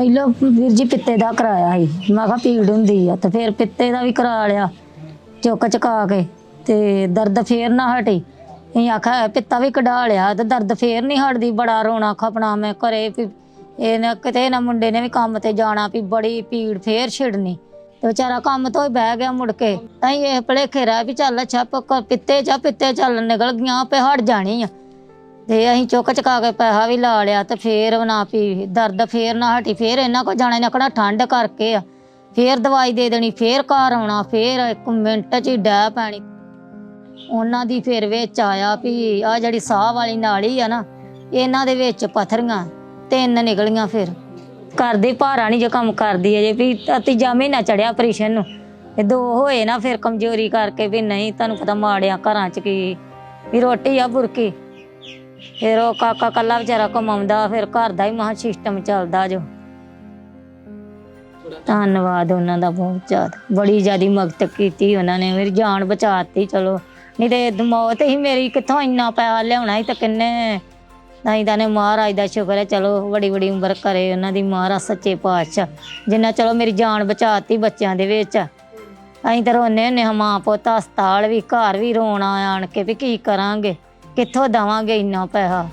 ਪਹਿਲਾਂ ਵੀਰ ਜੀ ਪਿੱਤੇ ਦਾ ਕਰਾਇਆ ਸੀ। ਮੈਂ ਕਿਹਾ ਪੀੜ ਹੁੰਦੀ ਆ ਤੇ ਫਿਰ ਪਿੱਤੇ ਦਾ ਵੀ ਕਰਾ ਲਿਆ, ਚੁੱਕ ਚੁਕਾ ਕੇ ਤੇ ਦਰਦ ਫੇਰ ਨਾ ਹਟੀ। ਇਹ ਆਖਿਆ ਪਿੱਤਾ ਵੀ ਕਢਾ ਲਿਆ ਤੇ ਦਰਦ ਫੇਰ ਨਹੀਂ ਹਟਦੀ, ਬੜਾ ਰੋਣਾ ਖਪਣਾ ਮੈਂ ਘਰੇ ਵੀ। ਇਹ ਨਾ ਕਿਤੇ ਨਾ ਮੁੰਡੇ ਨੇ ਵੀ ਕੰਮ ਤੇ ਜਾਣਾ ਵੀ ਬੜੀ ਪੀੜ ਫੇਰ ਛਿੜਨੀ। ਤੇ ਵਿਚਾਰਾ ਕੰਮ ਤੋਂ ਹੀ ਬਹਿ ਗਿਆ ਮੁੜ ਕੇ। ਤਾਂ ਹੀ ਇਹ ਭਲੇਖੇ ਰਹਿ ਵੀ ਚੱਲ ਅੱਛਾ ਪਿੱਤੇ ਚ ਪਿੱਤੇ ਚੱਲ ਨਿਕਲ ਗਈਆਂ, ਆਪੇ ਹਟ ਜਾਣੀ ਆ। ਤੇ ਅਸੀਂ ਚੁੱਕ ਚੁਕਾ ਕੇ ਪੈਸਾ ਵੀ ਲਾ ਲਿਆ ਤੇ ਫੇਰ ਨਾ ਪੀ, ਦਰਦ ਫੇਰ ਨਾ ਹਟੀ, ਫੇਰ ਇਹਨਾਂ ਕੋ ਨੇ ਆਖਣਾ ਠੰਡ ਕਰਕੇ ਆ। ਫੇਰ ਦਵਾਈ ਦੇ ਦੇਣੀ, ਫੇਰ ਘਰ ਆਉਣਾ, ਫੇਰ ਇੱਕ ਮਿੰਟ ਚ ਹੀ ਡੈ ਪੈਣੀ। ਉਹਨਾਂ ਦੀ ਫਿਰ ਵਿੱਚ ਆਇਆ ਵੀ ਆ ਜਿਹੜੀ ਸਾਹ ਵਾਲੀ ਨਾਲੀ ਆ ਨਾ, ਇਹਨਾਂ ਦੇ ਵਿੱਚ ਪਥਰੀਆਂ ਤਿੰਨ ਨਿਕਲੀਆਂ ਫਿਰ। ਕਰਦੀ ਭਾਰਾ ਨਹੀਂ ਜੇ ਕੰਮ ਕਰਦੀ ਅਜੇ ਵੀ ਤੀਜਾ ਮਹੀਨਾ ਚੜਿਆ ਆਪਰੇਸ਼ਨ ਨੂੰ। ਇਹ ਦੋ ਹੋਏ ਨਾ ਫਿਰ ਕਮਜ਼ੋਰੀ ਕਰਕੇ ਵੀ ਨਹੀਂ, ਤੁਹਾਨੂੰ ਪਤਾ ਮਾੜਿਆ ਘਰਾਂ ਚ ਕੀ, ਵੀ ਰੋਟੀ ਆ ਬੁਰਕੀ। ਫਿਰ ਉਹ ਕਾਕਾ ਕੱਲਾ ਵਿਚਾਰਾ ਕਮਾਉਂਦਾ ਫਿਰ ਘਰ ਦਾ ਹੀ ਮਹਾ ਸਿਸਟਮ ਚੱਲਦਾ ਜੋ। ਧੰਨਵਾਦ ਉਹਨਾਂ ਦਾ ਬਹੁਤ ਜ਼ਿਆਦਾ। ਬੜੀ ਜ਼ਿਆਦੀ ਮਦਦ ਕੀਤੀ ਉਹਨਾਂ ਨੇ, ਮੇਰੀ ਜਾਨ ਬਚਾਤੀ, ਚਲੋ। ਨਹੀਂ ਤੇ ਮੌਤ ਹੀ ਮੇਰੀ ਕਿੱਥੋਂ ਇੰਨਾ ਪੈਸਾ ਲਿਆਉਣਾ ਸੀ ਤੇ ਕਿੰਨੇ ਨਹੀਂ ਤਾਂ ਨੇ ਮਹਾਰਾਜ ਦਾ ਸ਼ੁਕਰ ਹੈ, ਚਲੋ ਬੜੀ ਬੜੀ ਉਮਰ ਕਰੇ ਉਹਨਾਂ ਦੀ ਮਹਾਰਾਜ ਸੱਚੇ ਪਾਤਸ਼ਾਹ। ਜਿੰਨਾ ਚਲੋ ਮੇਰੀ ਜਾਨ ਬਚਾਤੀ ਬੱਚਿਆਂ ਦੇ ਵਿੱਚ। ਅਸੀਂ ਤਾਂ ਰੋਨੇ ਹੁੰਨੇ ਹਾਂ, ਮਾਂ ਪੁੱਤ ਹਸਪਤਾਲ ਵੀ, ਘਰ ਵੀ ਰੋਣਾ ਆਣ ਕੇ ਵੀ ਕੀ ਕਰਾਂਗੇ। ਕਿੱਥੋਂ ਦਵਾਂਗੇ ਇੰਨਾ ਪੈਸਾ?